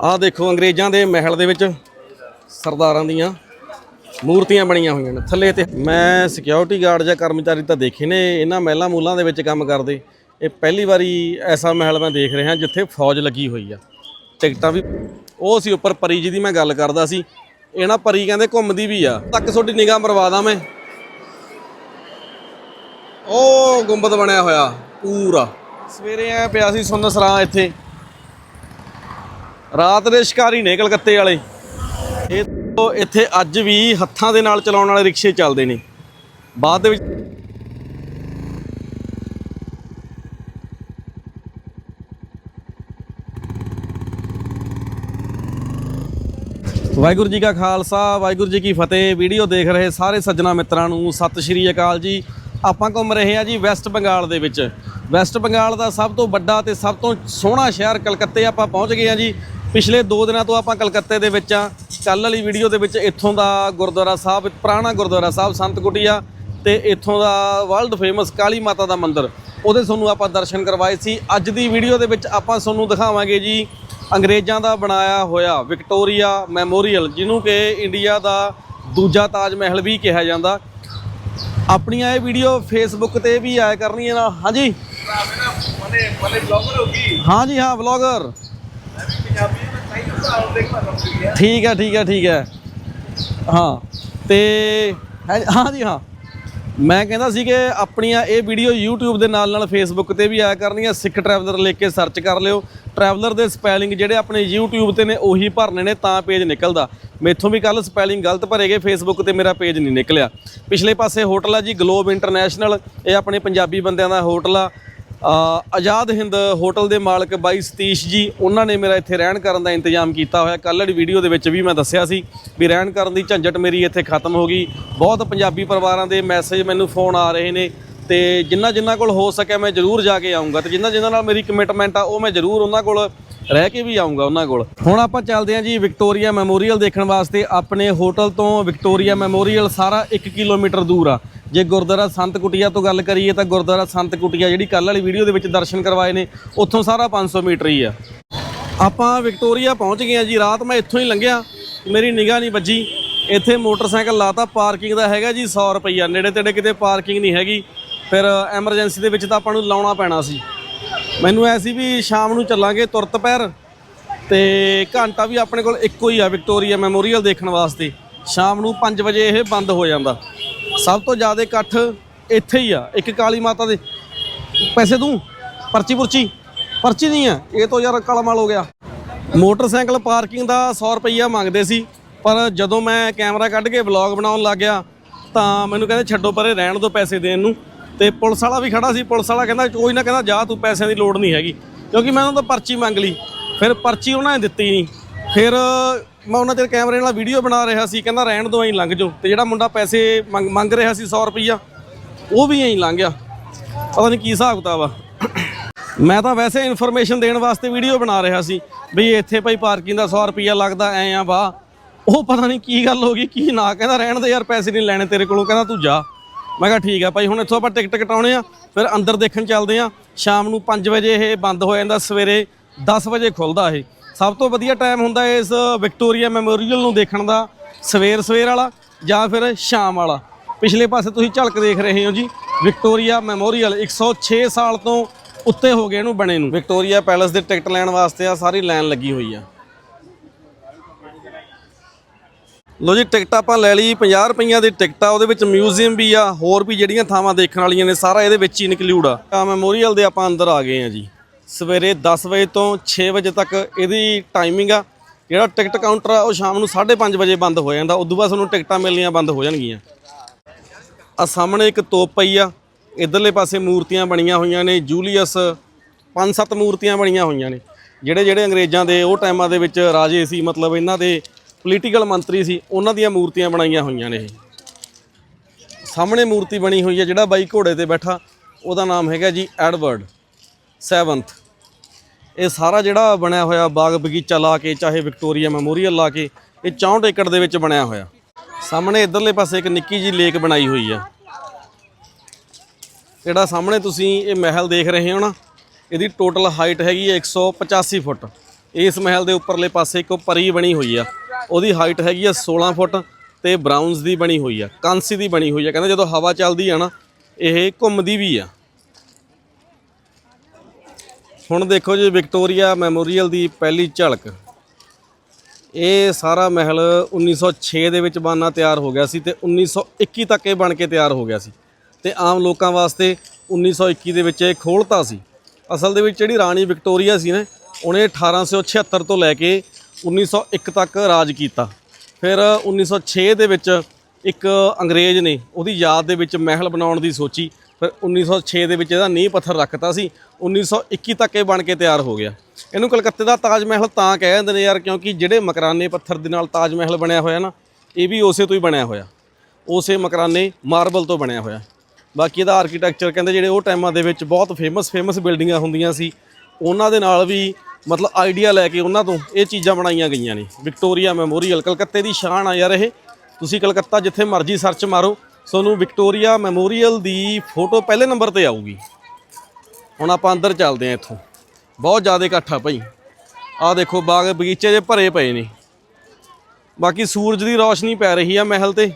ਆਹ ਦੇਖੋ ਅੰਗਰੇਜ਼ਾਂ ਦੇ ਮਹਿਲ ਦੇ ਵਿੱਚ ਸਰਦਾਰਾਂ ਦੀਆਂ ਮੂਰਤੀਆਂ ਬਣੀਆਂ ਹੋਈਆਂ ਨੇ ਥੱਲੇ ਤੇ। ਮੈਂ ਸਿਕਿਉਰਿਟੀ ਗਾਰਡ ਜਾਂ ਕਰਮਚਾਰੀ ਤਾਂ ਦੇਖੇ ਨੇ, ਇਹਨਾਂ ਮਹਿਲਾਂ ਮੂਲਾਂ ਦੇ ਵਿੱਚ ਕੰਮ ਕਰਦੇ। ਇਹ ਪਹਿਲੀ ਵਾਰੀ ਐਸਾ ਮਹਿਲ ਮੈਂ ਦੇਖ ਰਿਹਾ ਜਿੱਥੇ ਫੌਜ ਲੱਗੀ ਹੋਈ ਆ। ਟਿਕਟਾਂ ਵੀ ਉਹ ਸੀ ਉੱਪਰ ਪਰੀ ਜੀ ਦੀ ਮੈਂ ਗੱਲ ਕਰਦਾ ਸੀ। ਇਹਨਾਂ ਪਰੀ ਕਹਿੰਦੇ ਘੁੰਮਦੀ ਵੀ ਆ। ਤੱਕ ਤੁਹਾਡੀ ਨਿਗਾਹ ਮਰਵਾ ਮੈਂ। ਉਹ ਗੁੰਬਦ ਬਣਿਆ ਹੋਇਆ, ਪੂਰਾ। ਸਵੇਰੇ ਐ ਪਿਆ ਸੀ ਸੁੰਨ ਸਰਾਂ ਇੱਥੇ। ਰਾਤ ਦੇ ਸ਼ਿਕਾਰੀ ਨੇ ਕਲਕੱਤੇ ਵਾਲੇ। ਇਹ ਇੱਥੇ ਅੱਜ ਵੀ ਹੱਥਾਂ ਦੇ ਨਾਲ ਚਲਾਉਣ ਵਾਲੇ ਰਿਕਸ਼ੇ ਚੱਲਦੇ ਨੇ। ਬਾਅਦ ਦੇ ਵਿੱਚ ਵਾਹਿਗੁਰੂ ਜੀ ਕਾ ਖਾਲਸਾ, ਵਾਹਿਗੁਰੂ ਜੀ ਕੀ ਫਤਿਹ। ਵੀਡੀਓ ਦੇਖ ਰਹੇ ਸਾਰੇ ਸੱਜਣਾ ਮਿੱਤਰਾਂ ਨੂੰ ਸਤਿ ਸ਼੍ਰੀ ਅਕਾਲ ਜੀ। ਆਪਾਂ ਘੁੰਮ ਰਹੇ ਹਾਂ ਜੀ ਵੈਸਟ ਬੰਗਾਲ ਦੇ ਵਿੱਚ। ਵੈਸਟ ਬੰਗਾਲ ਦਾ ਸਭ ਤੋਂ ਵੱਡਾ ਤੇ ਸਭ ਤੋਂ ਸੋਹਣਾ ਸ਼ਹਿਰ ਕਲਕੱਤੇ ਆਪਾਂ ਪਹੁੰਚ ਗਏ ਹਾਂ ਜੀ। ਪਿਛਲੇ 2 ਦਿਨਾਂ ਤੋਂ ਆਪਾਂ ਕਲਕੱਤੇ ਦੇ ਵਿੱਚ ਆ ਕੱਲ ਵਾਲੀ ਵੀਡੀਓ ਦੇ ਵਿੱਚ ਇੱਥੋਂ ਦਾ ਗੁਰਦੁਆਰਾ ਸਾਹਿਬ ਪੁਰਾਣਾ ਗੁਰਦੁਆਰਾ ਸਾਹਿਬ ਸੰਤ ਕੁਟੀਆ ਤੇ ਇੱਥੋਂ ਦਾ ਵਰਲਡ ਫੇਮਸ ਕਾਲੀ ਮਾਤਾ ਦਾ ਮੰਦਿਰ। ਉਹਦੇ ਤੁਹਾਨੂੰ ਆਪਾਂ ਦਰਸ਼ਨ ਕਰਵਾਏ ਸੀ। ਅੱਜ ਦੀ ਵੀਡੀਓ ਦੇ ਵਿੱਚ ਆਪਾਂ ਤੁਹਾਨੂੰ ਦਿਖਾਵਾਂਗੇ ਜੀ ਅੰਗਰੇਜ਼ਾਂ ਦਾ ਬਣਾਇਆ ਹੋਇਆ ਵਿਕਟੋਰੀਆ ਮੈਮੋਰੀਅਲ ਜਿਹਨੂੰ ਕਿ ਇੰਡੀਆ ਦਾ ਦੂਜਾ ਤਾਜ ਮਹਿਲ ਵੀ ਕਿਹਾ ਜਾਂਦਾ। ਆਪਣੀਆਂ ਇਹ ਵੀਡੀਓ ਫੇਸਬੁੱਕ ਤੇ ਵੀ ਆਇਆ ਕਰਨੀਆਂ ਨਾ। ਹਾਂਜੀ? ਮਨੇ ਮਨੇ ਬਲੌਗਰ ਹੋਗੀ ਹਾਂਜੀ ਹਾਂ ਵਲੌਗਰ ਮੈਂ ਵੀ ਪੰਜਾਬੀ ਮੈਂ ਤਾਈ ਨੂੰ ਸਾਲ ਦੇਖ ਪਾ ਰਹੀ ਹੈ ਠੀਕ ਹੈ ਠੀਕ ਹੈ ਠੀਕ ਹੈ। ਹਾਂ, ਤੇ ਹੈ- ਹਾਂਜੀ ਹਾਂ। ਮੈਂ ਕਹਿੰਦਾ ਸੀ ਕਿ ਆਪਣੀਆਂ ਇਹ ਵੀਡੀਓ YouTube ਦੇ ਨਾਲ ਨਾਲ Facebook ਤੇ ਵੀ ਆਇਆ ਕਰਨੀਆਂ ਸਿੱਖ ਟਰੈਵਲਰ ਲਿਖ ਕੇ ਸਰਚ ਕਰ ਲਿਓ। ਟਰੈਵਲਰ ਦੇ ਸਪੈਲਿੰਗ ਜਿਹੜੇ ਆਪਣੇ YouTube ਤੇ ਨੇ, ਉਹੀ ਭਰਨੇ ਨੇ, ਤਾਂ ਪੇਜ ਨਿਕਲਦਾ। ਮੈਥੋਂ ਵੀ ਕੱਲ ਸਪੈਲਿੰਗ ਗਲਤ ਭਰੇ ਗਏ, Facebook ਤੇ ਮੇਰਾ ਪੇਜ ਨਹੀਂ ਨਿਕਲਿਆ। ਪਿਛਲੇ ਪਾਸੇ ਹੋਟਲ ਆ ਜੀ ਗਲੋਬ ਇੰਟਰਨੈਸ਼ਨਲ ਇਹ ਆਪਣੇ ਪੰਜਾਬੀ ਬੰਦਿਆਂ ਦਾ ਹੋਟਲ ਆ। ਆਜ਼ਾਦ ਹਿੰਦ ਹੋਟਲ ਦੇ ਮਾਲਕ ਬਾਈ ਸਤੀਸ਼ ਜੀ, ਉਹਨਾਂ ਨੇ ਮੇਰਾ ਇੱਥੇ ਰਹਿਣ ਕਰਨ ਦਾ ਇੰਤਜ਼ਾਮ ਕੀਤਾ ਹੋਇਆ। ਕੱਲ੍ਹ ਵਾਲੀ ਵੀਡੀਓ ਦੇ ਵਿੱਚ ਵੀ ਮੈਂ ਦੱਸਿਆ ਸੀ ਵੀ ਰਹਿਣ ਕਰਨ ਦੀ ਝੰਜਟ ਮੇਰੀ ਇੱਥੇ ਖਤਮ ਹੋ ਗਈ। ਬਹੁਤ ਪੰਜਾਬੀ ਪਰਿਵਾਰਾਂ ਦੇ ਮੈਸੇਜ ਮੈਨੂੰ ਫੋਨ ਆ ਰਹੇ ਨੇ ਤੇ ਜਿੰਨਾ ਜਿੰਨਾ ਕੋਲ ਹੋ ਸਕਿਆ ਮੈਂ ਜ਼ਰੂਰ ਜਾ ਕੇ ਆਉਂਗਾ ਤੇ ਜਿੰਨਾ ਜਿੰਨਾ ਨਾਲ ਮੇਰੀ ਕਮਿਟਮੈਂਟ ਆ, ਉਹ ਮੈਂ ਜ਼ਰੂਰ ਉਹਨਾਂ ਕੋਲ ਰਹਿ ਕੇ ਵੀ ਆਉਂਗਾ ਉਹਨਾਂ ਕੋਲ। ਹੁਣ ਆਪਾਂ ਚੱਲਦੇ ਹਾਂ ਜੀ ਵਿਕਟੋਰੀਆ ਮੈਮੋਰੀਅਲ ਦੇਖਣ ਵਾਸਤੇ। ਆਪਣੇ ਹੋਟਲ ਤੋਂ ਵਿਕਟੋਰੀਆ ਮੈਮੋਰੀਅਲ ਸਾਰਾ 1 ਕਿਲੋਮੀਟਰ ਦੂਰ ਆ। ਜੇ ਗੁਰਦੁਆਰਾ ਸੰਤ ਕੁਟੀਆ ਤੋਂ ਗੱਲ ਕਰੀਏ ਤਾਂ ਗੁਰਦੁਆਰਾ ਸੰਤ ਕੁਟੀਆ ਜਿਹੜੀ ਕੱਲ ਵਾਲੀ ਵੀਡੀਓ ਦੇ ਵਿੱਚ ਦਰਸ਼ਨ ਕਰਵਾਏ ਨੇ, ਉੱਥੋਂ ਸਾਰਾ 500 ਮੀਟਰ ਹੀ ਆ। ਆਪਾਂ ਵਿਕਟੋਰੀਆ ਪਹੁੰਚ ਗਏ ਆ ਜੀ। ਰਾਤ ਮੈਂ ਇੱਥੋਂ ਹੀ ਲੰਘਿਆ। ਮੇਰੀ ਨਿਗਾਹ ਨਹੀਂ ਵੱਜੀ। ਇੱਥੇ ਮੋਟਰਸਾਈਕਲ ਲਾਤਾ। ਪਾਰਕਿੰਗ ਦਾ ਹੈਗਾ ਜੀ 100 ਰੁਪਈਆ। ਨੇੜੇ ਤੇੜੇ ਕਿਤੇ ਪਾਰਕਿੰਗ ਨਹੀਂ ਹੈਗੀ। ਫਿਰ ਐਮਰਜੈਂਸੀ ਦੇ ਵਿੱਚ ਤਾਂ ਆਪਾਂ ਨੂੰ ਲਾਉਣਾ ਪੈਣਾ ਸੀ। ਮੈਨੂੰ ਐ ਸੀ ਵੀ ਸ਼ਾਮ ਨੂੰ ਚੱਲਾਂਗੇ ਤੁਰਤ ਪੈਰ ਤੇ ਘੰਟਾ ਵੀ ਆਪਣੇ ਕੋਲ ਇੱਕੋ ਹੀ ਆ ਵਿਕਟੋਰੀਆ ਮੈਮੋਰੀਅਲ ਦੇਖਣ ਵਾਸਤੇ। ਸ਼ਾਮ ਨੂੰ 5 ਵਜੇ ਇਹ ਬੰਦ ਹੋ ਜਾਂਦਾ। ਸਭ ਤੋਂ ਜ਼ਿਆਦਾ ਇਕੱਠ ਇੱਥੇ ਹੀ ਆ, ਇੱਕ ਕਾਲੀ ਮਾਤਾ ਦੇ। ਪੈਸੇ ਦੂੰ? ਪਰਚੀ ਪੁਰਚੀ? ਪਰਚੀ ਨਹੀਂ ਆ, ਇਹ ਤੋਂ ਯਾਰ ਕਾਲਾ ਮਾਲ ਹੋ ਗਿਆ। ਮੋਟਰਸਾਈਕਲ ਪਾਰਕਿੰਗ ਦਾ 100 ਰੁਪਈਆ ਮੰਗਦੇ ਸੀ, ਪਰ ਜਦੋਂ ਮੈਂ ਕੈਮਰਾ ਕੱਢ ਕੇ ਵਲੌਗ ਬਣਾਉਣ ਲੱਗ ਗਿਆ, ਤਾਂ ਮੈਨੂੰ ਕਹਿੰਦੇ ਛੱਡੋ ਪਰੇ, ਰਹਿਣ ਦਿਓ ਪੈਸੇ ਦੇਣ ਨੂੰ। ਤੇ ਪੁਲਿਸ ਵਾਲਾ ਵੀ ਖੜਾ ਸੀ, ਪੁਲਿਸ ਵਾਲਾ ਕਹਿੰਦਾ ਕੋਈ ਨਾ ਕਹਿੰਦਾ ਜਾ ਤੂੰ ਪੈਸਿਆਂ ਦੀ ਲੋੜ ਨਹੀਂ ਹੈਗੀ। ਕਿਉਂਕਿ ਮੈਂ ਉਹਨਾਂ ਤੋਂ ਪਰਚੀ ਮੰਗ ਲਈ, ਫਿਰ ਪਰਚੀ ਉਹਨਾਂ ਨੇ ਦਿੱਤੀ ਨਹੀਂ। ਫਿਰ ਮੈਂ ਉਹਨਾਂ ਦੇ ਕੈਮਰੇ ਨਾਲ ਵੀਡੀਓ ਬਣਾ ਰਿਹਾ ਸੀ, ਕਹਿੰਦਾ ਰਹਿਣ ਦੋ ਐਂ ਲੰਘ ਜਾਓ। ਤੇ ਜਿਹੜਾ ਮੁੰਡਾ ਪੈਸੇ ਮੰਗ ਮੰਗ ਰਿਹਾ ਸੀ 100 ਰੁਪਈਆ, ਉਹ ਵੀ ਐਂ ਲੰਘ ਗਿਆ। ਪਤਾ ਨਹੀਂ ਕੀ ਹਿਸਾਬ ਕਿਤਾਬ ਆ। ਮੈਂ ਤਾਂ ਵੈਸੇ ਇਨਫੋਰਮੇਸ਼ਨ ਦੇਣ ਵਾਸਤੇ ਵੀਡੀਓ ਬਣਾ ਰਿਹਾ ਸੀ, ਵੀ ਇੱਥੇ ਭਾਈ ਪਾਰਕਿੰਗ ਦਾ 100 ਰੁਪਈਆ ਲੱਗਦਾ, ਐ ਆ ਵਾ ਉਹ ਪਤਾ ਨਹੀਂ ਕੀ ਗੱਲ ਹੋ ਗਈ, ਕੀ ਨਾ, ਕਹਿੰਦਾ ਰਹਿਣ ਦੇ ਯਾਰ, ਪੈਸੇ ਨਹੀਂ ਲੈਣੇ ਤੇਰੇ ਕੋਲੋਂ, ਕਹਿੰਦਾ ਤੂੰ ਜਾ। ਮੈਂ ਕਿਹਾ ਠੀਕ ਆ ਭਾਈ, ਹੁਣ ਇੱਥੋਂ ਆਪਾਂ ਟਿਕਟ ਕਟਾਉਣੇ ਆ, ਫਿਰ ਅੰਦਰ ਦੇਖਣ ਚੱਲਦੇ ਆ। ਸ਼ਾਮ ਨੂੰ 5 ਵਜੇ ਇਹ ਬੰਦ ਹੋ ਜਾਂਦਾ, ਸਵੇਰੇ 10 ਵਜੇ ਖੁੱਲਦਾ ਇਹ। ਸਭ ਤੋਂ ਵਧੀਆ ਟਾਈਮ ਹੁੰਦਾ ਇਸ ਵਿਕਟੋਰੀਆ ਮੈਮੋਰੀਅਲ ਨੂੰ ਦੇਖਣ ਦਾ, ਸਵੇਰ ਸਵੇਰ ਵਾਲਾ ਜਾਂ ਫਿਰ ਸ਼ਾਮ ਵਾਲਾ। ਪਿਛਲੇ ਪਾਸੇ ਤੁਸੀਂ ਝਲਕ ਦੇਖ ਰਹੇ ਹੋ ਜੀ, ਵਿਕਟੋਰੀਆ ਮੈਮੋਰੀਅਲ 106 ਸਾਲ ਤੋਂ ਉੱਤੇ ਹੋ ਗਏ ਇਹਨੂੰ ਬਣੇ ਨੂੰ। ਵਿਕਟੋਰੀਆ ਪੈਲਸ ਦੇ ਟਿਕਟ ਲੈਣ ਵਾਸਤੇ ਆ, ਸਾਰੀ ਲਾਈਨ ਲੱਗੀ ਹੋਈ ਆ। ਲੋ ਜੀ, ਟਿਕਟ ਆਪਾਂ ਲੈ ਲਈ 50 ਰੁਪਈਆਂ ਦੀ ਟਿਕਟ ਆ, ਉਹਦੇ ਵਿੱਚ ਮਿਊਜ਼ੀਅਮ ਵੀ ਆ, ਹੋਰ ਵੀ ਜਿਹੜੀਆਂ ਥਾਵਾਂ ਦੇਖਣ ਵਾਲੀਆਂ ਨੇ, ਸਾਰਾ ਇਹਦੇ ਵਿੱਚ ਹੀ ਇਨਕਲੂਡ ਆ। ਆ ਮੈਮੋਰੀਅਲ ਦੇ ਆਪਾਂ ਅੰਦਰ ਆ ਗਏ ਆ ਜੀ। ਸਵੇਰੇ 10 ਵਜੇ ਤੋਂ 6 ਵਜੇ ਤੱਕ ਇਹਦੀ ਟਾਈਮਿੰਗ ਆ। ਜਿਹੜਾ ਟਿਕਟ ਕਾਊਂਟਰ ਆ, ਉਹ ਸ਼ਾਮ ਨੂੰ 5:30 ਵਜੇ ਬੰਦ ਹੋ ਜਾਂਦਾ। ਉਦੋਂ ਬਾਅਦ ਤੁਹਾਨੂੰ ਟਿਕਟਾਂ ਮਿਲਣੀਆਂ ਬੰਦ ਹੋ ਜਾਣਗੀਆਂ। ਆ ਸਾਹਮਣੇ ਇੱਕ ਤੋਪ ਪਈ ਆ। ਇਧਰਲੇ ਪਾਸੇ ਮੂਰਤੀਆਂ ਬਣੀਆਂ ਹੋਈਆਂ ਨੇ, ਜੂਲੀਅਸ ਪੰਜ ਸੱਤ ਮੂਰਤੀਆਂ ਬਣੀਆਂ ਹੋਈਆਂ ਨੇ। ਜਿਹੜੇ ਜਿਹੜੇ ਅੰਗਰੇਜ਼ਾਂ ਦੇ ਉਹ ਟਾਈਮਾਂ ਦੇ ਵਿੱਚ ਰਾਜੇ ਸੀ, ਮਤਲਬ ਇਹਨਾਂ ਦੇ ਪੋਲੀਟੀਕਲ ਮੰਤਰੀ ਸੀ, ਉਹਨਾਂ ਦੀਆਂ ਮੂਰਤੀਆਂ ਬਣਾਈਆਂ ਹੋਈਆਂ ਨੇ ਇਹ। ਸਾਹਮਣੇ ਮੂਰਤੀ ਬਣੀ ਹੋਈ ਹੈ ਜਿਹੜਾ ਬਾਈ ਘੋੜੇ ਤੇ ਬੈਠਾ, ਉਹਦਾ ਨਾਮ ਹੈਗਾ ਜੀ ਐਡਵਰਡ 7th ਇਹ ਸਾਰਾ ਜਿਹੜਾ ਬਣਿਆ ਹੋਇਆ ਬਾਗ ਬਗੀਚਾ ਲਾ ਕੇ, ਚਾਹੇ ਵਿਕਟੋਰੀਆ ਮੈਮੋਰੀਅਲ ਲਾ ਕੇ, ਇਹ 64 ਏਕੜ ਦੇ ਵਿੱਚ ਬਣਿਆ ਹੋਇਆ। ਸਾਹਮਣੇ ਇਧਰਲੇ ਪਾਸੇ ਇੱਕ ਨਿੱਕੀ ਜੀ ਲੇਕ ਬਣਾਈ ਹੋਈ ਆ ਜਿਹੜਾ ਸਾਹਮਣੇ ਤੁਸੀਂ ਇਹ ਮਹਿਲ ਦੇਖ ਰਹੇ ਹੋ ਨਾ, ਇਹਦੀ ਟੋਟਲ ਹਾਈਟ ਹੈਗੀ ਹੈ 185 ਫੁੱਟ। ਇਸ ਮਹਿਲ ਦੇ ਉੱਪਰਲੇ ਪਾਸੇ ਇੱਕ ਪਰੀ ਬਣੀ ਹੋਈ ਆ। ਉਹਦੀ ਹਾਈਟ ਹੈਗੀ ਆ 16 ਫੁੱਟ ਤੇ ਬਰਾਊਨਸ ਦੀ ਬਣੀ ਹੋਈ ਆ, ਕਾਂਸੀ ਦੀ ਬਣੀ ਹੋਈ ਆ। ਕਹਿੰਦੇ ਜਦੋਂ ਹਵਾ ਚੱਲਦੀ ਆ ਨਾ, ਇਹ ਘੁੰਮਦੀ ਵੀ ਆ। ਹੁਣ ਦੇਖੋ ਜੀ, ਵਿਕਟੋਰੀਆ ਮੈਮੋਰੀਅਲ ਦੀ ਪਹਿਲੀ ਝਲਕ। ਇਹ ਸਾਰਾ ਮਹਿਲ 1906 ਦੇ ਵਿੱਚ ਬਣਨਾ ਤਿਆਰ ਹੋ ਗਿਆ ਸੀ ਤੇ 1921 ਤੱਕ ਇਹ ਬਣ ਕੇ ਤਿਆਰ ਹੋ ਗਿਆ ਸੀ। ਤੇ ਆਮ ਲੋਕਾਂ ਵਾਸਤੇ 1921 ਦੇ ਵਿੱਚ ਇਹ ਖੋਲਤਾ ਸੀ। ਅਸਲ ਦੇ ਵਿੱਚ ਜਿਹੜੀ ਰਾਣੀ ਵਿਕਟੋਰੀਆ ਸੀ ਨਾ ਉਹਨੇ 1876 ਤੋਂ ਲੈ ਕੇ 1901 ਤੱਕ ਰਾਜ ਕੀਤਾ। ਫਿਰ 1906 ਦੇ ਵਿੱਚ ਇੱਕ ਅੰਗਰੇਜ਼ ਨੇ ਉਹਦੀ ਯਾਦ ਦੇ ਵਿੱਚ ਮਹਿਲ ਬਣਾਉਣ ਦੀ ਸੋਚੀ। ਫਿਰ 1906 ਦੇ ਵਿੱਚ ਇਹਦਾ ਨੀਂਹ ਪੱਥਰ ਰੱਖਤਾ ਸੀ। 1921 ਤੱਕ ਇਹ ਬਣ ਕੇ ਤਿਆਰ ਹੋ ਗਿਆ। ਇਹਨੂੰ ਕਲਕੱਤੇ ਦਾ ਤਾਜ ਮਹਿਲ ਤਾਂ ਕਹਿ ਦਿੰਦੇ ਨੇ ਯਾਰ, ਕਿਉਂਕਿ ਜਿਹੜੇ ਮਕਰਾਨੇ ਪੱਥਰ ਦੇ ਨਾਲ ਤਾਜ ਮਹਿਲ ਬਣਿਆ ਹੋਇਆ ਨਾ, ਇਹ ਵੀ ਉਸੇ ਤੋਂ ਹੀ ਬਣਿਆ ਹੋਇਆ। ਉਸੇ ਮਕਰਾਨੇ ਮਾਰਬਲ ਤੋਂ ਬਣਿਆ ਹੋਇਆ। ਬਾਕੀ ਇਹਦਾ ਆਰਕੀਟੈਕਚਰ ਕਹਿੰਦੇ ਜਿਹੜੇ ਉਹ ਟਾਈਮਾਂ ਦੇ ਵਿੱਚ ਬਹੁਤ ਫੇਮਸ ਫੇਮਸ ਬਿਲਡਿੰਗਾਂ ਹੁੰਦੀਆਂ ਸੀ। ਉਹਨਾਂ ਦੇ ਨਾਲ ਵੀ ਮਤਲਬ ਆਈਡੀਆ ਲੈ ਕੇ ਉਹਨਾਂ ਤੋਂ ਇਹ ਚੀਜ਼ਾਂ ਬਣਾਈਆਂ ਗਈਆਂ ਨੇ। ਵਿਕਟੋਰੀਆ ਮੈਮੋਰੀਅਲ ਕਲਕੱਤੇ ਦੀ ਸ਼ਾਨ ਆ ਯਾਰ ਇਹ। ਤੁਸੀਂ ਕਲਕੱਤਾ ਜਿੱਥੇ ਮਰਜ਼ੀ ਸਰਚ ਮਾਰੋ। ਤੁਹਾਨੂੰ ਵਿਕਟੋਰੀਆ ਮੈਮੋਰੀਅਲ ਦੀ ਫੋਟੋ ਪਹਿਲੇ ਨੰਬਰ ਤੇ ਆਊਗੀ। ਹੁਣ ਆਪਾਂ ਅੰਦਰ ਚੱਲਦੇ ਹਾਂ ਇੱਥੋਂ। ਬਹੁਤ ਜ਼ਿਆਦਾ ਇਕੱਠ ਆ ਭਾਈ। ਆਹ ਦੇਖੋ, ਬਾਗ ਬਗੀਚੇ ਜੇ ਭਰੇ ਪਏ ਨੇ। ਬਾਕੀ ਸੂਰਜ ਦੀ ਰੌਸ਼ਨੀ ਪੈ ਰਹੀ ਆ ਮਹਿਲ ਤੇ।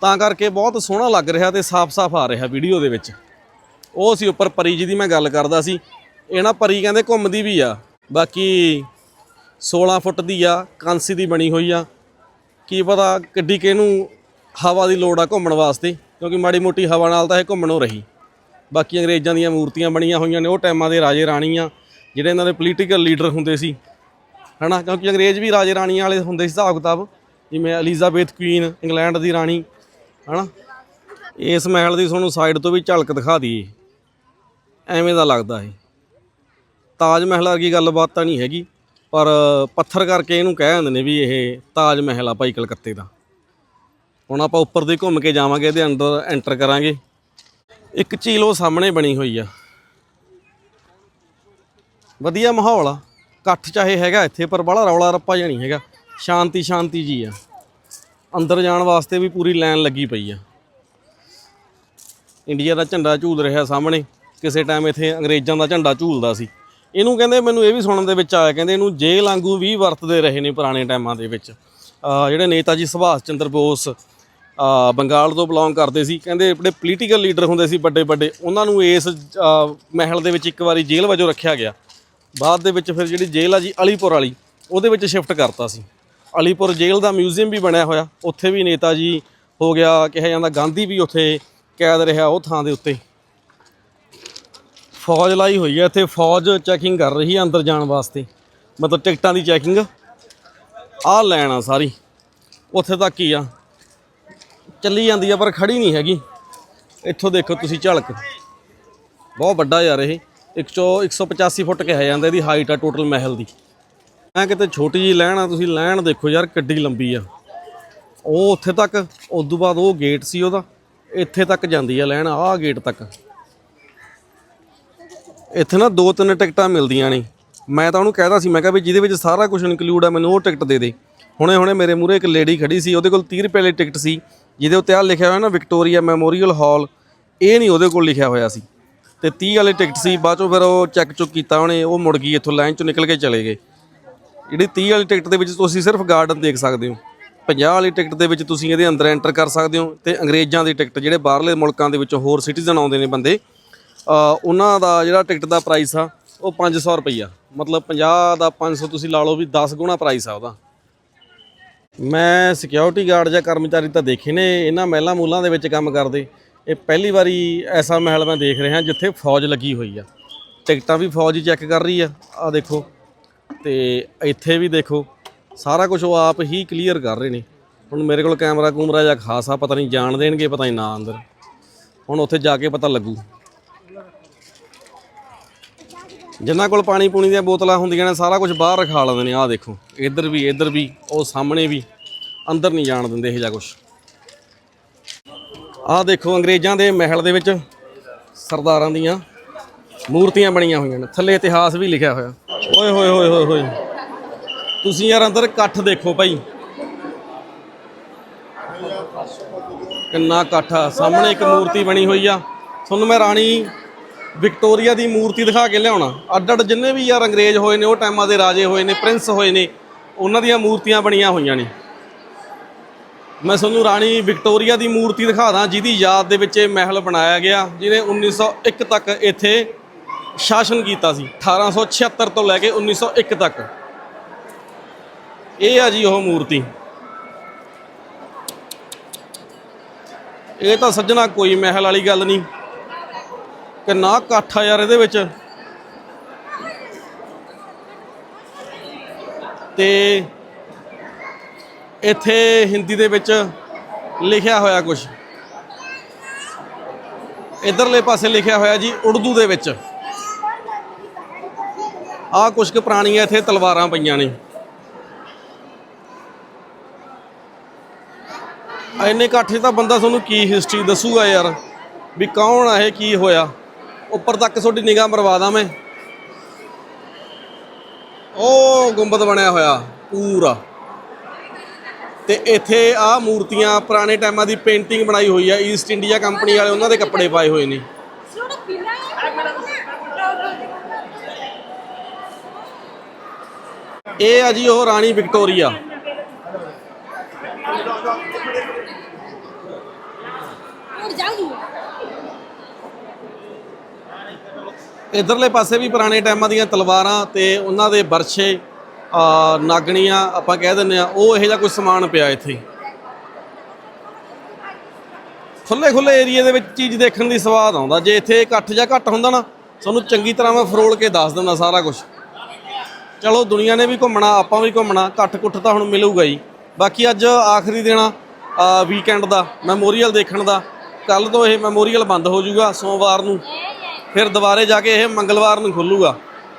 ਤਾਂ ਕਰਕੇ ਬਹੁਤ ਸੋਹਣਾ ਲੱਗ ਰਿਹਾ ਤੇ ਸਾਫ਼-ਸਾਫ਼ ਆ ਰਿਹਾ ਵੀਡੀਓ ਦੇ ਵਿੱਚ। ਉਹ ਸੀ ਉੱਪਰ ਪਰੀ ਜੀ ਦੀ ਮੈਂ ਗੱਲ ਕਰਦਾ ਸੀ। ਇਹ ਨਾ ਪਰੀ ਕਹਿੰਦੇ ਘੁੰਮਦੀ ਵੀ ਆ। ਬਾਕੀ 16 ਫੁੱਟ ਦੀ ਆ, ਕਾਂਸੀ ਦੀ ਬਣੀ ਹੋਈ ਆ। ਕੀ ਪਤਾ ਕਿੱਡੀ ਕਿਹਨੂੰ ਹਵਾ ਦੀ ਲੋੜ ਆ ਘੁੰਮਣ ਵਾਸਤੇ, ਕਿਉਂਕਿ ਮਾੜੀ ਮੋਟੀ ਹਵਾ ਨਾਲ ਤਾਂ ਇਹ ਘੁੰਮਣੋਂ ਰਹੀ। ਬਾਕੀ ਅੰਗਰੇਜ਼ਾਂ ਦੀਆਂ ਮੂਰਤੀਆਂ ਬਣੀਆਂ ਹੋਈਆਂ ਨੇ, ਉਹ ਟਾਈਮਾਂ ਦੇ ਰਾਜੇ ਰਾਣੀਆਂ ਜਿਹੜੇ ਇਹਨਾਂ ਦੇ ਪੋਲੀਟੀਕਲ ਲੀਡਰ ਹੁੰਦੇ ਸੀ। ਹਨਾ, ਕਿਉਂਕਿ ਅੰਗਰੇਜ਼ ਵੀ ਰਾਜੇ ਰਾਣੀਆਂ ਵਾਲੇ ਹੁੰਦੇ ਸੀ, ਹਿਸਾਬ ਕਿਤਾਬ। ਜਿਵੇਂ ਐਲਿਜ਼ਾਬੈਥ ਕੁਈਨ ਇੰਗਲੈਂਡ ਦੀ ਰਾਣੀ, ਹਨਾ। ਇਸ ਮਹਿਲ ਦੀ ਤੁਹਾਨੂੰ ਸਾਈਡ ਤੋਂ ਵੀ ਝਲਕ ਦਿਖਾ ਦਈਏ। ਐਵੇਂ ਦਾ ਲੱਗਦਾ ਇਹ। ਤਾਜ ਮਹਿਲ ਵਰਗੀ ਗੱਲਬਾਤ ਤਾਂ ਨਹੀਂ ਹੈਗੀ, ਪਰ ਪੱਥਰ ਕਰਕੇ ਇਹਨੂੰ ਕਹਿ ਦਿੰਦੇ ਨੇ ਵੀ ਇਹ ਤਾਜ ਮਹਿਲ ਆ ਭਾਈ ਕਲਕੱਤੇ ਦਾ। ਹੁਣ ਆਪਾਂ ਉੱਪਰ ਦੀ ਘੁੰਮ ਕੇ ਜਾਵਾਂਗੇ, ਇਹਦੇ ਅੰਦਰ ਐਂਟਰ ਕਰਾਂਗੇ। ਇੱਕ ਝੀਲ ਉਹ ਸਾਹਮਣੇ ਬਣੀ ਹੋਈ ਆ। ਵਧੀਆ ਮਾਹੌਲ ਆ। ਇਕੱਠ ਚਾਹੇ ਹੈਗਾ ਇੱਥੇ, ਪਰ ਬੜਾ ਰੌਲਾ ਰੱਪਾ ਜਿਹਾ ਨਹੀਂ ਹੈਗਾ। ਸ਼ਾਂਤੀ ਸ਼ਾਂਤੀ ਜੀ ਆ। ਅੰਦਰ ਜਾਣ ਵਾਸਤੇ ਵੀ ਪੂਰੀ ਲਾਈਨ ਲੱਗੀ ਪਈ ਆ। ਇੰਡੀਆ ਦਾ ਝੰਡਾ ਝੂਲ ਰਿਹਾ ਸਾਹਮਣੇ। ਕਿਸੇ ਟਾਈਮ ਇੱਥੇ ਅੰਗਰੇਜ਼ਾਂ ਦਾ ਝੰਡਾ ਝੂਲਦਾ ਸੀ। ਇਹਨੂੰ ਕਹਿੰਦੇ ਮੈਨੂੰ ਇਹ ਵੀ ਸੁਣਨ ਦੇ ਵਿੱਚ ਆਇਆ, ਕਹਿੰਦੇ ਇਹਨੂੰ ਜੇਲ੍ਹ ਵਾਂਗੂ ਵੀ ਵਰਤਦੇ ਰਹੇ ਨੇ ਪੁਰਾਣੇ ਟਾਈਮਾਂ ਦੇ ਵਿੱਚ। ਜਿਹੜੇ ਨੇਤਾ ਜੀ ਸੁਭਾਸ਼ ਚੰਦਰ ਬੋਸ ਬੰਗਾਲ ਤੋਂ ਬਿਲੋਂਗ ਕਰਦੇ ਸੀ, ਕਹਿੰਦੇ ਜਿਹੜੇ ਪੋਲੀਟੀਕਲ ਲੀਡਰ ਹੁੰਦੇ ਸੀ ਵੱਡੇ ਵੱਡੇ, ਉਹਨਾਂ ਨੂੰ ਇਸ ਮਹਿਲ ਦੇ ਵਿੱਚ ਇੱਕ ਵਾਰੀ ਜੇਲ੍ਹ ਵਜੋਂ ਰੱਖਿਆ ਗਿਆ। ਬਾਅਦ ਦੇ ਵਿੱਚ ਫਿਰ ਜਿਹੜੀ ਜੇਲ੍ਹ ਆ ਜੀ ਅਲੀਪੁਰ ਵਾਲੀ, ਉਹਦੇ ਵਿੱਚ ਸ਼ਿਫਟ ਕਰਤਾ ਸੀ। ਅਲੀਪੁਰ ਜੇਲ੍ਹ ਦਾ ਮਿਊਜ਼ੀਅਮ ਵੀ ਬਣਿਆ ਹੋਇਆ, ਉੱਥੇ ਵੀ ਨੇਤਾ ਜੀ ਹੋ ਗਿਆ, ਕਿਹਾ ਜਾਂਦਾ ਗਾਂਧੀ ਵੀ ਉੱਥੇ ਕੈਦ ਰਿਹਾ ਉਹ ਥਾਂ ਦੇ ਉੱਤੇ। ਫੌਜ ਲਾਈ ਹੋਈ ਹੈ, ਇੱਥੇ ਫੌਜ ਚੈਕਿੰਗ ਕਰ ਰਹੀ ਹੈ ਅੰਦਰ ਜਾਣ ਵਾਸਤੇ। ਮਤਲਬ ਟਿਕਟਾਂ ਦੀ ਚੈਕਿੰਗ ਆਹ ਲੈਣ ਆ ਸਾਰੀ। ਉੱਥੇ ਤੱਕ ਹੀ ਆ। ਚੱਲੀ ਜਾਂਦੀ ਆ, ਪਰ ਖੜੀ ਨਹੀਂ ਹੈਗੀ। ਇੱਥੋਂ ਦੇਖੋ ਤੁਸੀਂ ਝਲਕ। ਬਹੁਤ ਵੱਡਾ ਯਾਰ ਇਹ। 100 185 ਫੁੱਟ ਕਿਹਾ ਜਾਂਦਾ, ਇਹਦੀ ਹਾਈਟ ਆ ਟੋਟਲ ਮਹਿਲ ਦੀ। ਐ ਕਿਤੇ ਛੋਟੀ ਜੀ ਲੈਣ ਆ, ਤੁਸੀਂ ਲੈਣ ਦੇਖੋ ਯਾਰ, ਕਿੱਡੀ ਲੰਬੀ ਆ। ਉਹ ਉੱਥੇ ਤੱਕ ਉਸ ਤੋਂ ਬਾਅਦ ਉਹ ਗੇਟ ਸੀ ਉਹਦਾ। ਇੱਥੇ ਤੱਕ ਜਾਂਦੀ ਆ ਲੈਣ, ਆਹ ਗੇਟ ਤੱਕ। ਇੱਥੇ ਨਾ ਦੋ ਤਿੰਨ ਟਿਕਟਾਂ ਮਿਲਦੀਆਂ ਨੇ। ਮੈਂ ਤਾਂ ਉਹਨੂੰ ਕਹਿਦਾ ਸੀ, ਮੈਂ ਕਿਹਾ ਵੀ ਜਿਹਦੇ ਵਿੱਚ ਸਾਰਾ ਕੁਝ ਇਨਕਲੂਡ ਆ, ਮੈਨੂੰ ਉਹ ਟਿਕਟ ਦੇ ਦੇ। ਹੁਣੇ ਹੁਣੇ ਮੇਰੇ ਮੂਹਰੇ ਇੱਕ ਲੇਡੀ ਖੜੀ ਸੀ, ਉਹਦੇ ਕੋਲ 30 ਰੁਪਏ ਵਾਲੀ ਟਿਕਟ ਸੀ, ਜਿਹਦੇ ਉੱਤੇ ਆ ਲਿਖਿਆ ਹੋਇਆ ਨਾ ਵਿਕਟੋਰੀਆ ਮੈਮੋਰੀਅਲ ਹਾਲ ਇਹ ਨਹੀਂ ਉਹਦੇ ਕੋਲ ਲਿਖਿਆ ਹੋਇਆ ਸੀ। ਤੇ 30 ਵਾਲੀ ਟਿਕਟ ਸੀ, ਬਾਅਦ ਚੋਂ ਫਿਰ ਉਹ ਚੈੱਕ ਚੁੱਕ ਕੀਤਾ ਉਹਨੇ, ਉਹ ਮੁੜ ਗਈ, ਇੱਥੋਂ ਲਾਈਨ ਚੋਂ ਨਿਕਲ ਕੇ ਚਲੇ ਗਏ। ਜਿਹੜੀ 30 ਵਾਲੀ ਟਿਕਟ ਦੇ ਵਿੱਚ ਤੁਸੀਂ ਸਿਰਫ ਗਾਰਡਨ ਦੇਖ ਸਕਦੇ ਹੋ। 50 ਵਾਲੀ ਟਿਕਟ ਦੇ ਵਿੱਚ ਤੁਸੀਂ ਇਹਦੇ ਅੰਦਰ ਐਂਟਰ ਕਰ ਸਕਦੇ ਹੋ, ਤੇ ਅੰਗਰੇਜ਼ਾਂ ਦੀ ਟਿਕਟ, ਜਿਹੜੇ ਬਾਹਰਲੇ ਮੁਲਕਾਂ ਦੇ ਵਿੱਚੋਂ ਹੋਰ ਸਿਟੀਜ਼ਨ ਆਉਂਦੇ ਨੇ ਬੰਦੇ ਉਹਨਾਂ ਦਾ ਜਿਹੜਾ ਟਿਕਟ ਦਾ ਪ੍ਰਾਈਸ ਆ, ਉਹ 500 ਰੁਪਈਆ। ਮਤਲਬ 50 ਦਾ 500 ਤੁਸੀਂ ਲਾ ਲਓ ਵੀ 10 ਗੁਣਾ ਪ੍ਰਾਈਸ ਆ ਉਹਦਾ। ਮੈਂ ਸਿਕਿਉਰਿਟੀ ਗਾਰਡ ਜਾਂ ਕਰਮਚਾਰੀ ਤਾਂ ਦੇਖੇ ਨੇ, ਇਹਨਾਂ ਮਹਿਲਾਂ ਮੂਲਾਂ ਦੇ ਵਿੱਚ ਕੰਮ ਕਰਦੇ। ਇਹ ਪਹਿਲੀ ਵਾਰੀ ਐਸਾ ਮਹਿਲ ਮੈਂ ਦੇਖ ਰਿਹਾ ਜਿੱਥੇ ਫੌਜ ਲੱਗੀ ਹੋਈ ਆ। ਟਿਕਟਾਂ ਵੀ ਫੌਜ ਹੀ ਚੈੱਕ ਕਰ ਰਹੀ ਆ ਆ ਦੇਖੋ। ਤੇ ਇੱਥੇ ਵੀ ਦੇਖੋ, ਸਾਰਾ ਕੁਝ ਉਹ ਆਪ ਹੀ ਕਲੀਅਰ ਕਰ ਰਹੇ ਨੇ। ਹੁਣ ਮੇਰੇ ਕੋਲ ਕੈਮਰਾ ਕੂਮਰਾ ਜਾਂ ਖਾਸਾ ਪਤਾ ਨਹੀਂ ਜਾਣ ਦੇਣਗੇ, ਪਤਾ ਨਹੀਂ ਨਾ ਅੰਦਰ। ਹੁਣ ਉੱਥੇ ਜਾ ਕੇ ਪਤਾ ਲੱਗੂ। ਜਿਨ੍ਹਾਂ ਕੋਲ ਪਾਣੀ ਪੂਣੀ ਦੀਆਂ ਬੋਤਲਾਂ ਹੁੰਦੀਆਂ ਨੇ, ਸਾਰਾ ਕੁਝ ਬਾਹਰ ਰਖਾ ਲੈਂਦੇ ਨੇ, ਆਹ ਦੇਖੋ। ਇੱਧਰ ਵੀ ਇੱਧਰ ਵੀ, ਉਹ ਸਾਹਮਣੇ ਵੀ, ਅੰਦਰ ਨਹੀਂ ਜਾਣ ਦਿੰਦੇ ਇਹ ਜਿਹਾ ਕੁਝ ਆਹ ਦੇਖੋ ਅੰਗਰੇਜ਼ਾਂ ਦੇ ਮਹਿਲ ਦੇ ਵਿੱਚ ਸਰਦਾਰਾਂ ਦੀਆਂ ਮੂਰਤੀਆਂ ਬਣੀਆਂ ਹੋਈਆਂ ਨੇ। ਥੱਲੇ ਇਤਿਹਾਸ ਵੀ ਲਿਖਿਆ ਹੋਇਆ। ਓਏ, ਹੋਏ ਹੋਏ ਹੋਏ ਹੋਏ। ਤੁਸੀਂ ਯਾਰ ਅੰਦਰ ਇਕੱਠ ਦੇਖੋ ਭਾਈ। ਕਿੰਨਾ ਇਕੱਠ ਆ। ਸਾਹਮਣੇ ਇੱਕ ਮੂਰਤੀ ਬਣੀ ਹੋਈ ਆ। ਤੁਹਾਨੂੰ ਮੈਂ ਰਾਣੀ ਵਿਕਟੋਰੀਆ ਦੀ ਮੂਰਤੀ ਦਿਖਾ ਕੇ ਲਿਆਉਣਾ। ਅੱਡ ਅੱਡ ਜਿੰਨੇ ਵੀ ਯਾਰ ਅੰਗਰੇਜ਼ ਹੋਏ ਨੇ, ਉਹ ਟਾਈਮਾਂ ਦੇ ਰਾਜੇ ਹੋਏ ਨੇ, ਪ੍ਰਿੰਸ ਹੋਏ ਨੇ, ਉਹਨਾਂ ਦੀਆਂ ਮੂਰਤੀਆਂ ਬਣੀਆਂ ਹੋਈਆਂ ਨੇ। ਮੈਂ ਤੁਹਾਨੂੰ ਰਾਣੀ ਵਿਕਟੋਰੀਆ ਦੀ ਮੂਰਤੀ ਦਿਖਾ ਦਾਂ, ਜਿਹਦੀ ਯਾਦ ਦੇ ਵਿੱਚ ਇਹ ਮਹਿਲ ਬਣਾਇਆ ਗਿਆ, ਜਿਹਨੇ 1901 ਤੱਕ ਇੱਥੇ ਸ਼ਾਸਨ ਕੀਤਾ ਸੀ। 1876 ਤੋਂ ਲੈ ਕੇ 1901 ਤੱਕ। ਇਹ ਆ ਜੀ ਉਹ ਮੂਰਤੀ। ਇਹ ਤਾਂ ਸੱਜਣਾ ਕੋਈ ਮਹਿਲ ਵਾਲੀ ਗੱਲ ਨਹੀਂ। ਕਿੰਨਾ ਇਕੱਠ ਆ ਯਾਰ ਇਹਦੇ ਵਿੱਚ। ਤੇ ਇੱਥੇ ਹਿੰਦੀ ਦੇ ਵਿੱਚ ਲਿਖਿਆ ਹੋਇਆ ਕੁਝ ਇਧਰਲੇ ਪਾਸੇ ਲਿਖਿਆ ਹੋਇਆ ਜੀ, ਉਰਦੂ ਦੇ ਵਿੱਚ। ਆਹ ਕੁਝ ਕੁ ਪੁਰਾਣੀਆਂ ਇੱਥੇ ਤਲਵਾਰਾਂ ਪਈਆਂ ਨੇ। ਐਨੇ ਇਕੱਠ ਤਾਂ ਬੰਦਾ ਤੁਹਾਨੂੰ ਕੀ ਹਿਸਟਰੀ ਦੱਸੂਗਾ ਯਾਰ, ਵੀ ਕੌਣ ਆ ਇਹ, ਕੀ ਹੋਇਆ। ਉੱਪਰ ਤੱਕ ਤੁਹਾਡੀ ਨਿਗਾਹ ਮਰਵਾ ਦਾਂ ਮੈਂ। ਉਹ ਗੁੰਬਦ ਬਣਿਆ ਹੋਇਆ, ਪੂਰਾ। ਤੇ ਇੱਥੇ ਆ ਮੂਰਤੀਆਂ, ਪੁਰਾਣੇ ਟਾਈਮਾਂ ਦੀ ਪੇਂਟਿੰਗ ਬਣਾਈ ਹੋਈ ਆ ਈਸਟ ਇੰਡੀਆ ਕੰਪਨੀ ਵਾਲੇ, ਉਹਨਾਂ ਦੇ ਕੱਪੜੇ ਪਾਏ ਹੋਏ ਨੇ। ਇਹ ਆ ਜੀ ਉਹ ਰਾਣੀ ਵਿਕਟੋਰੀਆ। ਇਧਰਲੇ ਪਾਸੇ ਵੀ ਪੁਰਾਣੇ ਟਾਈਮਾਂ ਦੀਆਂ ਤਲਵਾਰਾਂ ਤੇ ਉਹਨਾਂ ਦੇ ਬਰਛੇ ਨਾਗਣੀਆਂ ਆਪਾਂ ਕਹਿ ਦਿੰਦੇ ਆ ਉਹ ਇਹੋ ਜਿਹਾ ਕੁਝ ਸਮਾਨ ਪਿਆ ਇੱਥੇ। ਖੁੱਲੇ ਖੁੱਲੇ ਏਰੀਏ ਦੇ ਵਿੱਚ ਚੀਜ਼ ਦੇਖਣ ਦੀ ਸਵਾਦ ਆਉਂਦਾ। ਜੇ ਇੱਥੇ ਇਕੱਠ ਜਾਂ ਘੱਟ ਹੁੰਦਾ ਨਾ, ਤੁਹਾਨੂੰ ਚੰਗੀ ਤਰ੍ਹਾਂ ਮੈਂ ਫਰੋਲ ਕੇ ਦੱਸ ਦਿੰਦਾ ਸਾਰਾ ਕੁਝ ਚਲੋ, ਦੁਨੀਆ ਨੇ ਵੀ ਘੁੰਮਣਾ, ਆਪਾਂ ਵੀ ਘੁੰਮਣਾ ਘੱਟ ਕੁੱਟ ਤਾਂ ਹੁਣ ਮਿਲੂਗਾ ਹੀ। ਬਾਕੀ ਅੱਜ ਆਖਰੀ ਦਿਨ ਆ ਵੀਕਐਂਡ ਦਾ ਮੈਮੋਰੀਅਲ ਦੇਖਣ ਦਾ। ਕੱਲ ਤੋਂ ਇਹ ਮੈਮੋਰੀਅਲ ਬੰਦ ਹੋ ਜਾਊਗਾ, ਸੋਮਵਾਰ ਨੂੰ। ਫਿਰ ਦੁਬਾਰੇ ਜਾ ਕੇ ਇਹ ਮੰਗਲਵਾਰ ਨੂੰ ਖੁੱਲੂਗਾ।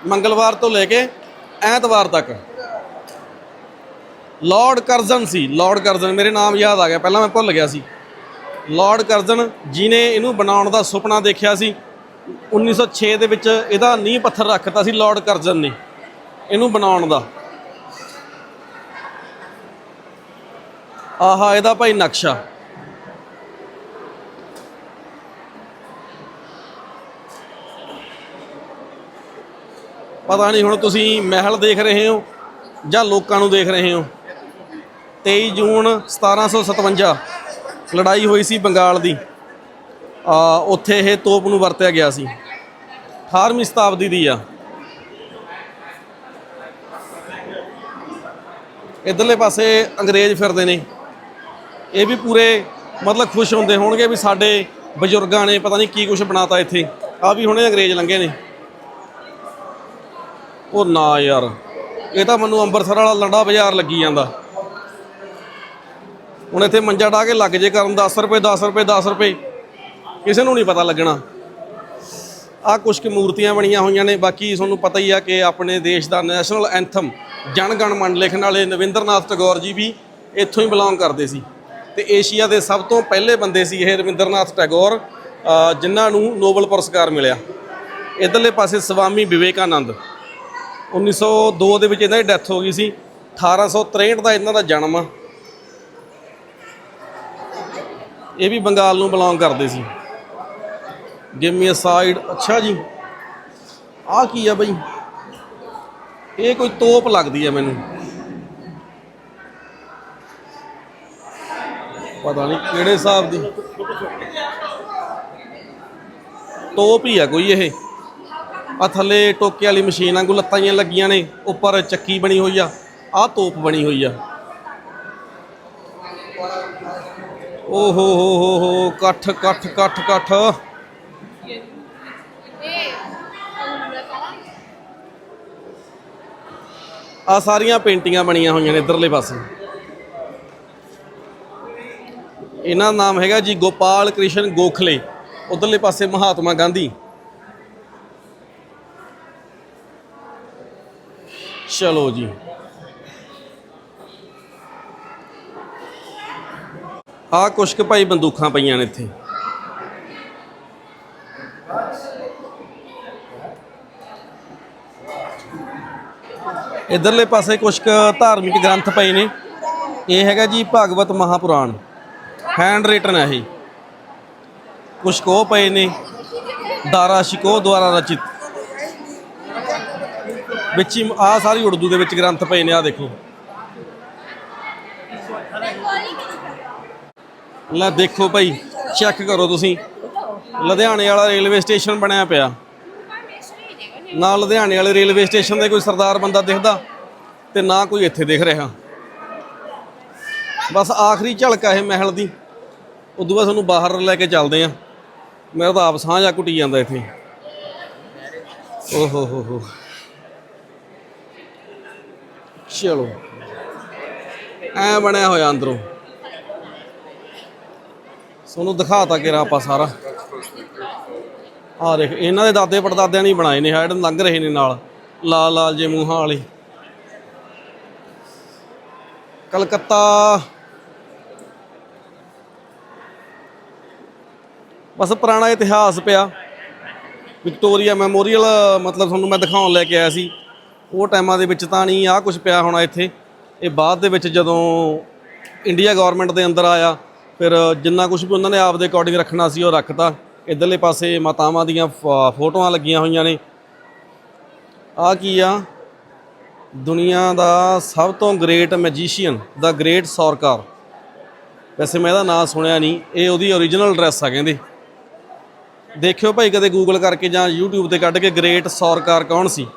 ਮੰਗਲਵਾਰ ਤੋਂ ਲੈ ਕੇ ਐਤਵਾਰ ਤੱਕ। ਲਾਰਡ ਕਰਜ਼ਨ ਸੀ। ਲਾਰਡ ਕਰਜ਼ਨ ਮੇਰੇ ਨਾਮ ਯਾਦ ਆ ਗਿਆ। ਪਹਿਲਾਂ ਮੈਂ ਭੁੱਲ ਗਿਆ ਸੀ। ਲਾਰਡ ਕਰਜ਼ਨ ਜਿਨੇ ਇਹਨੂੰ ਬਣਾਉਣ ਦਾ ਸੁਪਨਾ ਦੇਖਿਆ ਸੀ 1906 ਦੇ ਵਿੱਚ ਇਹਦਾ ਨੀਂਹ ਪੱਥਰ ਰੱਖਤਾ ਸੀ ਲਾਰਡ ਕਰਜ਼ਨ ਨੇ, ਇਹਨੂੰ ਬਣਾਉਣ ਦਾ। ਆਹਾ, ਇਹਦਾ ਭਾਈ ਨਕਸ਼ਾ। ਪਤਾ ਨਹੀਂ ਹੁਣ ਤੁਸੀਂ ਮਹਿਲ ਦੇਖ ਰਹੇ ਹੋ ਜਾਂ ਲੋਕਾਂ ਨੂੰ ਦੇਖ ਰਹੇ ਹੋ। 23 ਜੂਨ 1757 ਲੜਾਈ ਹੋਈ ਸੀ ਬੰਗਾਲ ਦੀ। ਆ, ਉੱਥੇ ਇਹ ਤੋਪ ਨੂੰ ਵਰਤਿਆ ਗਿਆ ਸੀ। 18ਵੀਂ ਸ਼ਤਾਬਦੀ ਦੀ ਆ। ਇਧਰਲੇ ਪਾਸੇ ਅੰਗਰੇਜ਼ ਫਿਰਦੇ ਨੇ। ਇਹ ਵੀ ਪੂਰੇ ਮਤਲਬ ਖੁਸ਼ ਹੁੰਦੇ ਹੋਣਗੇ ਵੀ ਸਾਡੇ ਬਜ਼ੁਰਗਾਂ ਨੇ ਪਤਾ ਨਹੀਂ ਕੀ ਕੁਝ ਬਣਾਤਾ ਇੱਥੇ। ਆ ਵੀ ਹੁਣੇ ਅੰਗਰੇਜ਼ ਲੰਘੇ ਨੇ। ਉਹ ਨਾ ਯਾਰ ਇਹ ਤਾਂ ਮੈਨੂੰ ਅੰਮ੍ਰਿਤਸਰ ਵਾਲਾ ਲੰਡਾ ਬਾਜ਼ਾਰ ਲੱਗੀ ਜਾਂਦਾ। ਹੁਣ ਇੱਥੇ ਮੰਜਾ ਢਾ ਕੇ ਲੱਗ ਜੇ ਕਰਨ 10 ਰੁਪਏ 10 ਰੁਪਏ 10 ਰੁਪਏ ਕਿਸੇ ਨੂੰ ਨਹੀਂ ਪਤਾ ਲੱਗਣਾ। ਆ ਕੁਝ ਕੁ ਮੂਰਤੀਆਂ ਬਣੀਆਂ ਹੋਈਆਂ ਨੇ ਬਾਕੀ ਤੁਹਾਨੂੰ ਪਤਾ ਹੀ ਆ ਕਿ ਆਪਣੇ ਦੇਸ਼ ਦਾ ਨੈਸ਼ਨਲ ਐਂਥਮ ਜਨ ਗਣ ਮਨ ਲਿਖਣ ਵਾਲੇ ਰਵਿੰਦਰਨਾਥ ਟੈਗੋਰ ਜੀ ਵੀ ਇੱਥੋਂ ਹੀ ਬਿਲੋਂਗ ਕਰਦੇ ਸੀ। ਤੇ ਏਸ਼ੀਆ ਦੇ ਸਭ ਤੋਂ ਪਹਿਲੇ ਬੰਦੇ ਸੀ ਇਹ ਰਵਿੰਦਰਨਾਥ ਟੈਗੋਰ ਅ, ਜਿਨ੍ਹਾਂ ਨੂੰ ਨੋਬਲ ਪੁਰਸਕਾਰ ਮਿਲਿਆ। ਇਧਰਲੇ ਪਾਸੇ ਸਵਾਮੀ ਵਿਵੇਕਾਨੰਦ। 1902 ਦੇ ਵਿੱਚ ਇਹਨਾਂ ਦੀ ਡੈਥ ਹੋ ਗਈ ਸੀ। 1863 ਦਾ ਇਹਨਾਂ ਦਾ ਜਨਮ ਆ। ਇਹ ਵੀ ਬੰਗਾਲ ਨੂੰ ਬਿਲੋਂਗ ਕਰਦੇ ਸੀ। ਗਿਵ ਮੀ ਅ ਸਾਈਡ ਅੱਛਾ ਜੀ। ਆਹ ਕੀ ਆ ਬਈ? ਇਹ ਕੋਈ ਤੋਪ ਲੱਗਦੀ ਆ ਮੈਨੂੰ। ਪਤਾ ਨਹੀਂ ਕਿਹੜੇ ਹਿਸਾਬ ਦੀ। ਤੋਪ ਹੀ ਆ ਕੋਈ ਇਹ। ਆ ਥੱਲੇ ਟੋਕੇ ਵਾਲੀ ਮਸ਼ੀਨ ਵਾਂਗੂ ਲੱਤਾਂ ਜਿਹੀਆਂ ਲੱਗੀਆਂ ਨੇ, ਉੱਪਰ ਚੱਕੀ ਬਣੀ ਹੋਈ ਆ, ਆਹ ਤੋਪ ਬਣੀ ਹੋਈ ਆ। ਓ ਹੋ ਹੋ ਹੋ ਹੋ, ਕੱਠ ਕੱਠ ਕੱਠ ਕੱਠ। ਆ ਸਾਰੀਆਂ ਪੇਂਟਿੰਗਾਂ ਬਣੀਆਂ ਹੋਈਆਂ ਨੇ ਇਧਰਲੇ ਪਾਸੇ। ਇਹਨਾਂ ਦਾ ਨਾਮ ਹੈਗਾ ਜੀ ਗੋਪਾਲ ਕ੍ਰਿਸ਼ਨ ਗੋਖਲੇ, ਉਧਰਲੇ ਪਾਸੇ ਮਹਾਤਮਾ ਗਾਂਧੀ। ਚਲੋ ਜੀ। ਆ ਕੁਛ ਕੁ ਭਾਈ ਬੰਦੂਕਾਂ ਪਈਆਂ ਨੇ ਇੱਥੇ। ਇਧਰਲੇ ਪਾਸੇ ਕੁਛ ਕੁ ਧਾਰਮਿਕ ਗ੍ਰੰਥ ਪਏ ਨੇ। ਇਹ ਹੈਗਾ ਜੀ ਭਾਗਵਤ ਮਹਾਪੁਰਾਣ। ਹੈਂਡ ਰਿਟਨ ਹੈ ਇਹ। ਕੁਛ ਕੋ ਪਏ ਨੇ। ਦਾਰਾ ਸ਼ਿਕੋ ਦੁਆਰਾ ਰਚਿਤ। ਵਿੱਚ ਹੀ ਆ ਸਾਰੀ ਉਰਦੂ ਦੇ ਵਿੱਚ ਗ੍ਰੰਥ ਪਏ ਨੇ ਆ ਦੇਖੋ। ਲੈ ਦੇਖੋ ਭਾਈ ਚੈੱਕ ਕਰੋ ਤੁਸੀਂ। ਲੁਧਿਆਣੇ ਵਾਲਾ ਰੇਲਵੇ ਸਟੇਸ਼ਨ ਬਣਿਆ ਪਿਆ। ਨਾ ਲੁਧਿਆਣੇ ਵਾਲੇ ਰੇਲਵੇ ਸਟੇਸ਼ਨ ਦੇ ਕੋਈ ਸਰਦਾਰ ਬੰਦਾ ਦਿਖਦਾ, ਤੇ ਨਾ ਕੋਈ ਇੱਥੇ ਦਿਖ ਰਿਹਾ। ਬਸ ਆਖਰੀ ਝਲਕ ਆ ਇਹ ਮਹਿਲ ਦੀ। ਉਦੋਂ ਬਾਅਦ ਤੁਹਾਨੂੰ ਬਾਹਰ ਲੈ ਕੇ ਚੱਲਦੇ ਆ। ਮੇਰਾ ਤਾਂ ਆਪ ਸਾਹ ਜਾ ਘੁੱਟੀ ਜਾਂਦਾ ਇੱਥੇ। ਓ ਹੋ ਹੋ ਹੋ। ਚਲੋ। ਐ ਬਣਿਆ ਹੋਇਆ ਅੰਦਰੋਂ। ਤੁਹਾਨੂੰ ਦਿਖਾਤਾ ਕਿਰਾ ਆਪਾਂ ਸਾਰਾ। ਆ ਦੇਖ, ਇਹਨਾਂ ਦੇ ਦਾਦੇ ਪੜਦਾਦਿਆਂ ਨੇ ਬਣਾਏ ਨੇ ਆਹ ਲੰਘ ਰਹੇ ਨੇ ਨਾਲ। ਲਾਲ ਲਾਲ ਜੇ ਮੂੰਹਾਂ ਵਾਲੇ। ਕਲਕੱਤਾ। ਬਸ ਪੁਰਾਣਾ ਇਤਿਹਾਸ ਪਿਆ। ਵਿਕਟੋਰੀਆ ਮੈਮੋਰੀਅਲ, ਮਤਲਬ ਤੁਹਾਨੂੰ ਮੈਂ ਦਿਖਾਉਣ ਲੈ ਕੇ ਆਇਆ ਸੀ। ਉਹ ਟਾਈਮਾਂ ਦੇ ਵਿੱਚ ਤਾਂ ਨਹੀਂ ਆ ਕੁਝ ਪਿਆ ਹੋਣਾ ਇੱਥੇ। ਇਹ ਬਾਅਦ ਦੇ ਵਿੱਚ ਜਦੋਂ ਇੰਡੀਆ ਗਵਰਨਮੈਂਟ ਦੇ ਅੰਦਰ ਆਇਆ, ਫਿਰ ਜਿੰਨਾ ਕੁਝ ਵੀ ਉਹਨਾਂ ਨੇ ਆਪ ਦੇ ਅਕੋਰਡਿੰਗ ਰੱਖਣਾ ਸੀ ਉਹ ਰੱਖਤਾ। ਇਧਰਲੇ ਪਾਸੇ ਮਾਤਾਵਾਂ ਦੀਆਂ ਫ- ਫੋਟੋਆਂ ਲੱਗੀਆਂ ਹੋਈਆਂ ਨੇ। ਆ ਕੀ ਆ? ਦੁਨੀਆ ਦਾ ਸਭ ਤੋਂ great magician the great Sorcar ਵੈਸੇ ਮੈਂ ਇਹਦਾ ਨਾਮ ਸੁਣਿਆ ਨਹੀਂ, ਇਹ ਉਹਦੀ ਓਰੀਜਨਲ ਐਡਰੈਸ ਆ ਕਹਿੰਦੇ। ਦੇਖਿਓ ਭਾਈ, ਕਦੇ ਗੂਗਲ ਕਰਕੇ ਜਾਂ YouTube ਤੇ ਕੱਢ ਕੇ ਗ੍ਰੇਟ ਸੌਰਕਾਰ ਕੌਣ ਸੀ?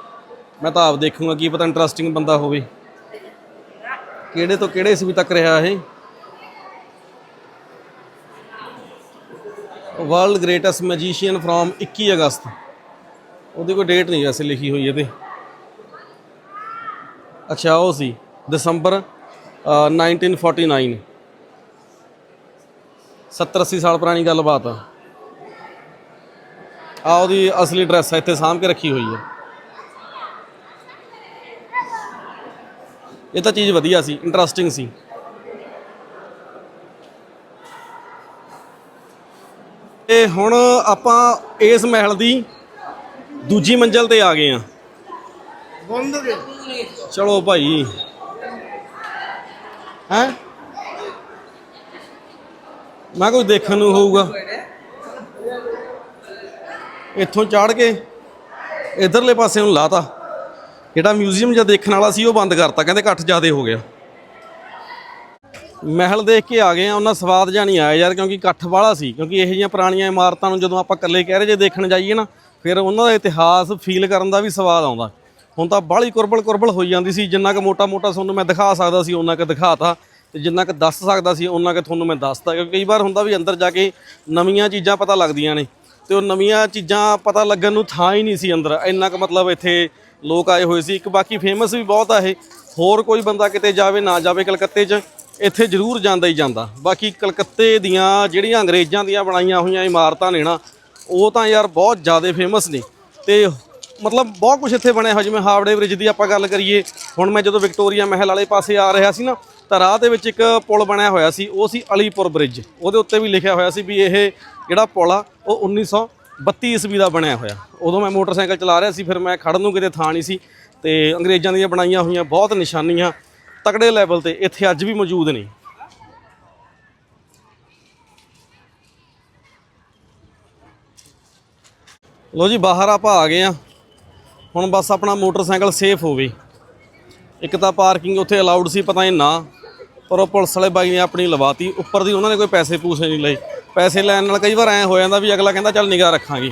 ਮੈਂ ਤਾਂ ਆਪ ਦੇਖੂੰਗਾ ਕੀ ਪਤਾ ਇੰਟਰਸਟਿੰਗ ਬੰਦਾ ਹੋਵੇ। ਕਿਹੜੇ ਤੋਂ ਕਿਹੜੇ ਈਸਵੀ ਤੱਕ ਰਿਹਾ ਇਹ? ਵਰਲਡ ਗ੍ਰੇਟੈਸਟ ਮੈਜੀਸ਼ੀਅਨ ਫਰੋਮ 21 ਅਗਸਤ। ਉਹਦੀ ਕੋਈ ਡੇਟ ਨਹੀਂ ਵੈਸੇ ਲਿਖੀ ਹੋਈ ਇਹਦੇ। ਅੱਛਾ ਉਹ ਸੀ ਦਸੰਬਰ ਅ, 1949 70 80 ਸਾਲ ਪੁਰਾਣੀ ਗੱਲਬਾਤ ਆ। ਆ ਉਹਦੀ ਅਸਲੀ ਡਰੈਸ ਇੱਥੇ ਸਾਂਭ ਕੇ ਰੱਖੀ ਹੋਈ ਹੈ ਇਹ ਤਾਂ ਚੀਜ਼ ਵਧੀਆ ਸੀ ਇੰਟਰਸਟਿੰਗ ਸੀ। ਤੇ ਹੁਣ ਆਪਾਂ ਇਸ ਮਹਿਲ ਦੀ ਦੂਜੀ ਮੰਜ਼ਲ ਤੇ ਆ ਗਏ ਆ ਚਲੋ ਭਾਈ। ਹੈ? ਮੈਂ ਕੋਈ ਦੇਖਣ ਨੂੰ ਹੋਊਗਾ। ਇੱਥੋਂ ਚੜ ਕੇ ਇਧਰਲੇ ਪਾਸੇ ਨੂੰ ਲਾਤਾ। ਜਿਹੜਾ ਮਿਊਜ਼ੀਅਮ ਜਾਂ ਦੇਖਣ ਵਾਲਾ ਸੀ, ਉਹ ਬੰਦ ਕਰਤਾ, ਕਹਿੰਦੇ ਇਕੱਠ ਜ਼ਿਆਦੇ ਹੋ ਗਿਆ। ਮਹਿਲ ਦੇਖ ਕੇ ਆ ਗਏ ਆ, ਉਹਨਾਂ ਸਵਾਦ ਜਾਂ ਨਹੀਂ ਆਇਆ ਯਾਰ, ਕਿਉਂਕਿ ਇਕੱਠ ਵਾਲਾ ਸੀ, ਕਿਉਂਕਿ ਇਹੋ ਜਿਹੀਆਂ ਪੁਰਾਣੀਆਂ ਇਮਾਰਤਾਂ ਨੂੰ ਜਦੋਂ ਆਪਾਂ ਇਕੱਲੇ ਕਹਿ ਰਹੇ ਜੇ ਦੇਖਣ ਜਾਈਏ ਨਾ, ਫਿਰ ਉਹਨਾਂ ਦਾ ਇਤਿਹਾਸ ਫੀਲ ਕਰਨ ਦਾ ਵੀ ਸਵਾਦ ਆਉਂਦਾ। ਹੁਣ ਤਾਂ ਬਾਹਲੀ ਕੁਰਬਲ ਕੁਰਬਲ ਹੋਈ ਜਾਂਦੀ ਸੀ, ਜਿੰਨਾ ਕੁ ਮੋਟਾ ਮੋਟਾ ਤੁਹਾਨੂੰ ਮੈਂ ਦਿਖਾ ਸਕਦਾ ਸੀ ਉਹਨਾਂ ਕੁ ਦਿਖਾਤਾ, ਤੇ ਜਿੰਨਾ ਕੁ ਦੱਸ ਸਕਦਾ ਸੀ ਉਹਨਾਂ ਕੁ ਤੁਹਾਨੂੰ ਮੈਂ ਦੱਸਤਾ, ਕਿਉਂਕਿ ਕਈ ਵਾਰ ਹੁੰਦਾ ਵੀ ਅੰਦਰ ਜਾ ਕੇ ਨਵੀਆਂ ਚੀਜ਼ਾਂ ਪਤਾ ਲੱਗਦੀਆਂ ਨੇ। ਤੇ ਉਹ ਨਵੀਆਂ ਚੀਜ਼ਾਂ ਪਤਾ ਲੱਗਣ ਨੂੰ ਥਾਂ ਹੀ ਨਹੀਂ ਸੀ ਅੰਦਰ। ਇੰਨਾ ਕੁ ਮਤਲਬ ਇੱਥੇ ਲੋਕ ਆਏ ਹੋਏ ਸੀ। ਇੱਕ ਬਾਕੀ ਫੇਮਸ ਵੀ ਬਹੁਤ ਆ ਇਹ। ਹੋਰ ਕੋਈ ਬੰਦਾ ਕਿਤੇ ਜਾਵੇ, ਨਾ ਜਾਵੇ ਕਲਕੱਤੇ 'ਚ, ਇੱਥੇ ਜ਼ਰੂਰ ਜਾਂਦਾ ਹੀ ਜਾਂਦਾ। ਬਾਕੀ ਕਲਕੱਤੇ ਦੀਆਂ ਜਿਹੜੀਆਂ ਅੰਗਰੇਜ਼ਾਂ ਦੀਆਂ ਬਣਾਈਆਂ ਹੋਈਆਂ ਇਮਾਰਤਾਂ ਨੇ ਨਾ, ਉਹ ਤਾਂ ਯਾਰ ਬਹੁਤ ਜ਼ਿਆਦਾ ਫੇਮਸ ਨੇ। ਤੇ ਮਤਲਬ ਬਹੁਤ ਕੁਝ ਇੱਥੇ ਬਣਿਆ ਹੋਇਆ। ਜਿਵੇਂ ਹਾਵੜੇ ਬ੍ਰਿਜ ਦੀ ਆਪਾਂ ਗੱਲ ਕਰੀਏ। ਹੁਣ ਮੈਂ ਜਦੋਂ ਵਿਕਟੋਰੀਆ ਮਹਿਲ ਵਾਲੇ ਪਾਸੇ ਆ ਰਿਹਾ ਸੀ ਨਾ ਤਾਂ ਰਾਹ ਦੇ ਵਿੱਚ ਇੱਕ ਪੁਲ ਬਣਿਆ ਹੋਇਆ ਸੀ, ਉਹ ਸੀ ਅਲੀਪੁਰ ਬ੍ਰਿਜ। ਉਹਦੇ ਉੱਤੇ ਵੀ ਲਿਖਿਆ ਹੋਇਆ ਸੀ ਵੀ ਇਹ ਜਿਹੜਾ ਪੁਲ ਆ, ਉਹ 1932 ਈਸਵੀ ਦਾ ਬਣਿਆ ਹੋਇਆ। ਉਦੋਂ ਮੈਂ ਮੋਟਰਸਾਈਕਲ ਚਲਾ ਰਿਹਾ ਸੀ, ਫਿਰ ਮੈਂ ਖੜਨ ਨੂੰ ਕਿਤੇ ਥਾਂ ਨਹੀਂ ਸੀ ਤੇ ਅੰਗਰੇਜ਼ਾਂ ਦੀਆਂ ਬਣਾਈਆਂ ਹੋਈਆਂ ਬਹੁਤ ਨਿਸ਼ਾਨੀਆਂ ਤਕੜੇ ਲੈਵਲ ਤੇ ਇੱਥੇ ਅੱਜ ਵੀ ਮੌਜੂਦ ਨੇ। ਲੋ ਜੀ, ਬਾਹਰ ਆਪਾਂ ਆ ਗਏ ਆ ਹੁਣ ਬਸ ਆਪਣਾ ਮੋਟਰਸਾਈਕਲ ਸੇਫ ਹੋਵੇ। ਇੱਕ ਤਾਂ ਪਾਰਕਿੰਗ ਉੱਥੇ ਅਲਾਉਡ ਸੀ, ਪਤਾ ਨਹੀਂ ਨਾ। ਪਰ ਉਹ ਪੁਲਿਸ ਵਾਲੇ ਬਾਈ ਨੇ ਆਪਣੀ ਲਵਾਤੀ, ਉੱਪਰ ਦੀ ਉਹਨਾਂ ਨੇ ਕੋਈ ਪੈਸੇ ਪੂਸੇ ਨਹੀਂ ਲਏ। ਪੈਸੇ ਲੈਣ ਨਾਲ ਕਈ ਵਾਰ ਐ ਹੋ ਜਾਂਦਾ ਵੀ ਅਗਲਾ ਕਹਿੰਦਾ ਚੱਲ ਨਿਗਾਹ ਰੱਖਾਂਗੇ।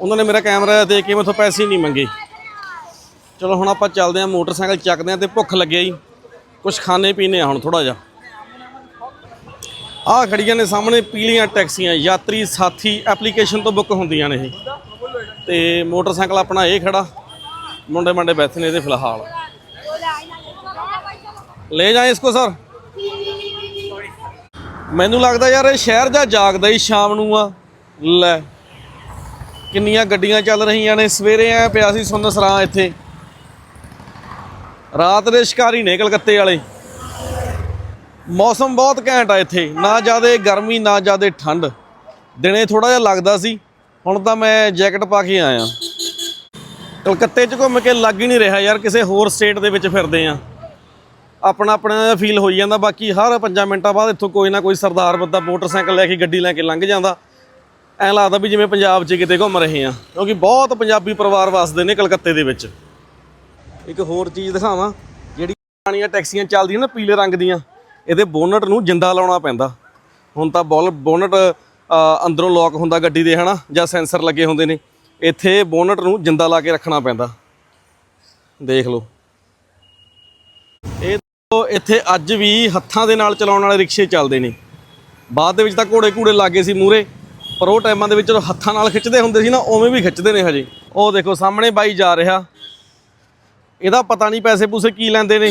ਉਹਨਾਂ ਨੇ ਮੇਰਾ ਕੈਮਰਾ ਦੇ ਕੇ ਮੈਥੋਂ ਪੈਸੇ ਨਹੀਂ ਮੰਗੇ। ਚਲੋ ਹੁਣ ਆਪਾਂ ਚੱਲਦੇ ਆ ਮੋਟਰਸਾਈਕਲ, ਚੱਕਦੇ ਆ ਤੇ ਭੁੱਖ ਲੱਗਿਆ ਜੀ। ਕੁਝ ਖਾਣੇ ਪੀਣੇ ਆ ਹੁਣ ਥੋੜਾ ਜਿਹਾ। ਆਹ ਖੜੀਆਂ ਨੇ ਸਾਹਮਣੇ ਪੀਲੀਆਂ ਟੈਕਸੀਆਂ। ਯਾਤਰੀ ਸਾਥੀ ਐਪਲੀਕੇਸ਼ਨ ਤੋਂ ਬੁੱਕ ਹੁੰਦੀਆਂ ਨੇ ਇਹ। ਤੇ ਮੋਟਰਸਾਈਕਲ ਆਪਣਾ ਇਹ ਖੜਾ। ਮੁੰਡੇ ਮੰਡੇ ਬੈਠੇ ਨੇ ਇਹਦੇ ਫਿਲਹਾਲ। ਲੈ ਜਾ ਇਸਕੋ ਸਰ। ਮੈਨੂੰ ਲੱਗਦਾ ਯਾਰ ਇਹ ਸ਼ਹਿਰ ਜਾਂ ਜਾਗਦਾ ਹੀ ਸ਼ਾਮ ਨੂੰ ਆ। ਲੈ, ਕਿੰਨੀਆਂ ਗੱਡੀਆਂ ਚੱਲ ਰਹੀਆਂ ਨੇ, ਸਵੇਰੇ ਐ ਪਿਆ ਸੀ ਸੁੰਨਸਰਾਂ ਇੱਥੇ। ਰਾਤ ਦੇ ਸ਼ਿਕਾਰੀ ਨੇ ਕਲਕੱਤੇ ਵਾਲੇ। ਮੌਸਮ ਬਹੁਤ ਘੈਂਟ ਆ ਇੱਥੇ, ਨਾ ਜ਼ਿਆਦਾ ਗਰਮੀ, ਨਾ ਜ਼ਿਆਦੇ ਠੰਡ। ਦਿਨੇ ਥੋੜਾ ਜਿਹਾ ਲੱਗਦਾ ਸੀ, ਹੁਣ ਤਾਂ ਮੈਂ ਜੈਕਟ ਪਾ ਕੇ ਆਇਆ। ਕਲਕੱਤੇ 'ਚ ਘੁੰਮ ਕੇ ਲੱਗ ਹੀ ਨਹੀਂ ਰਿਹਾ ਯਾਰ, ਕਿਸੇ ਹੋਰ ਸਟੇਟ ਦੇ ਵਿੱਚ ਫਿਰਦੇ ਆ। ਆਪਣਾ ਆਪਣਾ ਫੀਲ ਹੋਈ ਜਾਂਦਾ। ਬਾਕੀ ਹਰ 5 ਮਿੰਟਾਂ ਬਾਅਦ ਇੱਥੋਂ ਕੋਈ ਨਾ ਕੋਈ ਸਰਦਾਰ ਬੰਦਾ ਮੋਟਰਸਾਈਕਲ ਲੈ ਕੇ ਗੱਡੀ ਲੈ ਕੇ ਲੰਘ ਜਾਂਦਾ। ਐਂ ਲੱਗਦਾ ਵੀ ਜਿਵੇਂ ਪੰਜਾਬ 'ਚ ਕਿਤੇ ਘੁੰਮ ਰਹੇ ਆ ਕਿਉਂਕਿ ਬਹੁਤ ਪੰਜਾਬੀ ਪਰਿਵਾਰ ਵੱਸਦੇ ਨੇ ਕਲਕੱਤੇ ਦੇ ਵਿੱਚ। ਇੱਕ ਹੋਰ ਚੀਜ਼ ਦਿਖਾਵਾਂ, ਜਿਹੜੀ ਪੁਰਾਣੀਆਂ ਟੈਕਸੀਆਂ ਚੱਲਦੀਆਂ ਨਾ ਪੀਲੇ ਰੰਗ ਦੀਆਂ, ਇਹਦੇ ਬੋਨਟ ਨੂੰ ਜਿੰਦਾ ਲਾਉਣਾ ਪੈਂਦਾ। ਹੁਣ ਤਾਂ ਬੋਲ, ਬੋਨਟ ਅੰਦਰੋਂ ਲੌਕ ਹੁੰਦਾ ਗੱਡੀ ਦੇ, ਹਨਾ? ਜਾਂ ਸੈਂਸਰ ਲੱਗੇ ਹੁੰਦੇ ਨੇ। ਇੱਥੇ ਬੋਨਟ ਨੂੰ ਜਿੰਦਾ ਲਾ ਕੇ ਰੱਖਣਾ ਪੈਂਦਾ। ਦੇਖ ਲਓ। ਇਹ ਇੱਥੇ ਅੱਜ ਵੀ ਹੱਥਾਂ ਦੇ ਨਾਲ ਚਲਾਉਣ ਵਾਲੇ ਰਿਕਸ਼ੇ ਚੱਲਦੇ ਨੇ। ਬਾਅਦ ਦੇ ਵਿੱਚ ਤਾਂ ਘੋੜੇ ਘੂੜੇ ਲੱਗੇ ਸੀ ਮੂਰੇ ਪਰ ਉਹ ਟਾਈਮਾਂ ਦੇ ਵਿੱਚ ਜਦੋਂ ਹੱਥਾਂ ਨਾਲ ਖਿੱਚਦੇ ਹੁੰਦੇ ਸੀ ਨਾ, ਉਵੇਂ ਵੀ ਖਿੱਚਦੇ ਨੇ ਹਜੇ। ਉਹ ਦੇਖੋ, ਸਾਹਮਣੇ ਬਾਈ ਜਾ ਰਿਹਾ। ਇਹਦਾ ਪਤਾ ਨਹੀਂ ਪੈਸੇ ਪੂਸੇ ਕੀ ਲੈਂਦੇ ਨੇ,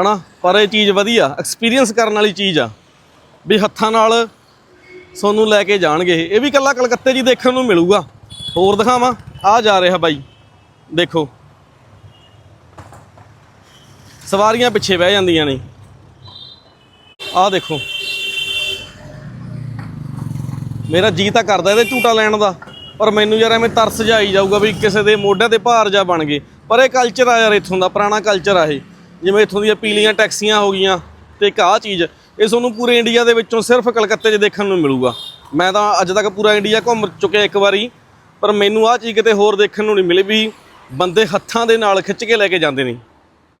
ਹਨਾ? ਪਰ ਇਹ ਚੀਜ਼ ਵਧੀਆ ਐਕਸਪੀਰੀਅੰਸ ਕਰਨ ਵਾਲੀ ਚੀਜ਼ ਆ। ਵੀ ਹੱਥਾਂ ਨਾਲ ਸੋਨੂੰ ਲੈ ਕੇ ਜਾਣਗੇ ਇਹ। ਵੀ ਕੱਲਾ ਕਲਕੱਤੇ 'ਚ ਹੀ ਦੇਖਣ ਨੂੰ ਮਿਲੂਗਾ। ਹੋਰ ਦਿਖਾਵਾਂ। ਆ ਜਾ ਰਿਹਾ ਬਾਈ। ਦੇਖੋ। ਸਵਾਰੀਆਂ ਪਿੱਛੇ ਬਹਿ ਜਾਂਦੀਆਂ ਨੇ। ਆਹ ਦੇਖੋ। ਮੇਰਾ ਜੀ ਤਾਂ ਕਰਦਾ ਇਹਦੇ ਝੂਟਾ ਲੈਣ ਦਾ। ਪਰ ਮੈਨੂੰ ਯਾਰ ਐਵੇਂ ਤਰਸ ਜਾਈ ਜਾਊਗਾ ਵੀ ਕਿਸੇ ਦੇ ਮੋਢਿਆਂ ਤੇ ਭਾਰ ਜਾ ਬਣ ਗਏ। ਪਰ ਇਹ ਕਲਚਰ ਆ ਯਾਰ ਇੱਥੋਂ ਦਾ, ਪੁਰਾਣਾ ਕਲਚਰ ਆ ਇਹ। ਜਿਵੇਂ ਇੱਥੋਂ ਦੀਆਂ ਪੀਲੀਆਂ ਟੈਕਸੀਆਂ ਹੋ ਗਈਆਂ ਤੇ ਇੱਕ ਆਹ ਚੀਜ਼, ਇਹ ਤੁਹਾਨੂੰ ਪੂਰੇ ਇੰਡੀਆ ਦੇ ਵਿੱਚੋਂ ਸਿਰਫ ਕਲਕੱਤੇ 'ਚ ਦੇਖਣ ਨੂੰ ਮਿਲੂਗਾ। ਮੈਂ ਤਾਂ ਅੱਜ ਤੱਕ ਪੂਰਾ ਇੰਡੀਆ ਘੁੰਮ ਚੁੱਕਿਆ ਇੱਕ ਵਾਰੀ, ਪਰ ਮੈਨੂੰ ਆਹ ਚੀਜ਼ ਕਿਤੇ ਹੋਰ ਦੇਖਣ ਨੂੰ ਨਹੀਂ ਮਿਲੀ ਵੀ ਬੰਦੇ ਹੱਥਾਂ ਦੇ ਨਾਲ ਖਿੱਚ ਕੇ ਲੈ ਕੇ ਜਾਂਦੇ ਨੇ।